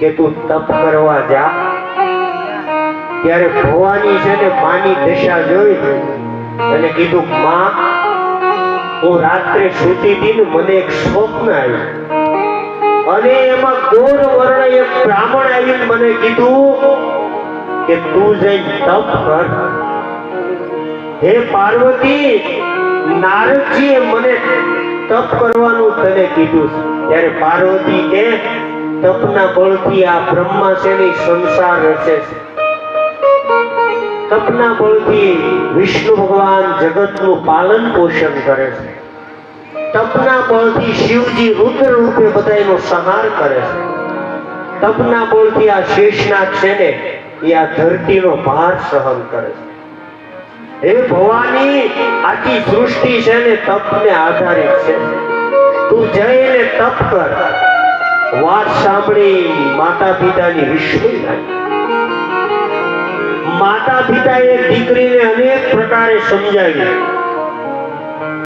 કે તું તપ કરવા જા. ત્યારે ભવાની છે ને માની દશા જોઈ અને કીધું, માં, હું રાત્રે સૂતી હતી મને એક સ્વપ્ન આવ્યું. અને એમાં ગોર વર્ણ એક બ્રાહ્મણ આવીને મને કીધું કે તું જઈ તપ કર. હે પાર્વતી, નારદજીએ મને તપ કરવાનું તને કીધું. ત્યારે પાર્વતી કે તપના બળથી આ બ્રહ્મા છે ને ઈ સંસાર રચે છે. તપના બળથી વિષ્ણુ ભગવાન જગતનું પાલન પોષણ કરે છે. તપના બળથી શિવજી રુદ્ર રૂપે બધાનો સંહાર કરે છે. તપના બળથી આ શેષનાથ છે ને એ આ ધરતીનો ભાર સહન કરે છે. હે ભવાની, આખી સૃષ્ટિ છે ને તપને આધારિત છે. તું જઈને તપ કર. વાત સાંભળી માતા પિતાની વિશ્વય થાય માતા પિતાએ દીકરીને અનેક પ્રકારે સમજાવી